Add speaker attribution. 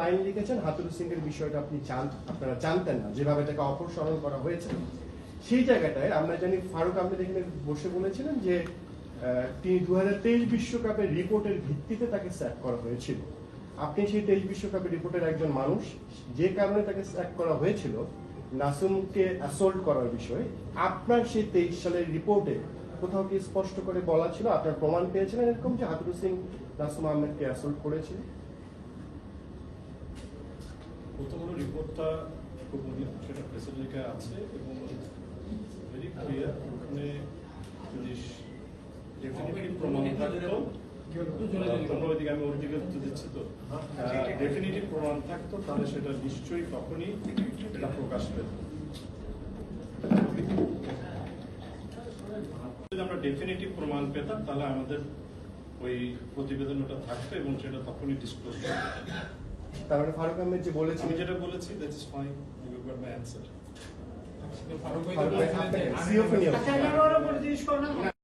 Speaker 1: Line লিখেছেন হাতুরু সিং এর বিষয়টা আপনি জান, আপনারা জানতেন না, যেভাবে তাকে অপসারণ করা হয়েছে। সেই জায়গাটায় আমরা জানি ফারুক আহমেদ এখানে বসে বলেছিলেন যে তিনি দু বিশ্বকাপের রিপোর্টের ভিত্তিতে তাকে স্যাক করা হয়েছিল। আপনি সেই তেইশ বিশ্বকাপের রিপোর্টের একজন মানুষ, যে কারণে তাকে স্যাক করা হয়েছিল, নাসুমকে অ্যাসল্ট করার বিষয়ে। আপনার সেই তেইশ সালের রিপোর্টে কোথাও কি স্পষ্ট করে বলা ছিল? আপনার প্রমাণ পেয়েছিলেন এরকম যে হাতুরু সিং নাসুম আহমেদকে অ্যাসল্ট করেছিল?
Speaker 2: প্রথম রিপোর্টটা খুব অনেক সেটা প্রেসিডেন্টে আছে এবং ভেরি ক্লিয়ার ওখানে যদি ডেফিনেটলি প্রমাণ থাকতো আমি দিচ্ছি তো। ডেফিনেটলি প্রমাণ থাকতো তাহলে সেটা নিশ্চয়ই তখনই এটা প্রকাশ পেত। যদি আমরা ডেফিনেটিভ প্রমাণ পেতাম তাহলে আমাদের ওই প্রতিবেদন ওটা থাকতো এবং সেটা তখনই ডিসক্লোজ
Speaker 1: তার মানে ফারুক আহমেদ যে বলেছে
Speaker 2: আমি যেটা বলেছি that is fine you got my answer
Speaker 1: Farooq ভাই, আপনাকে-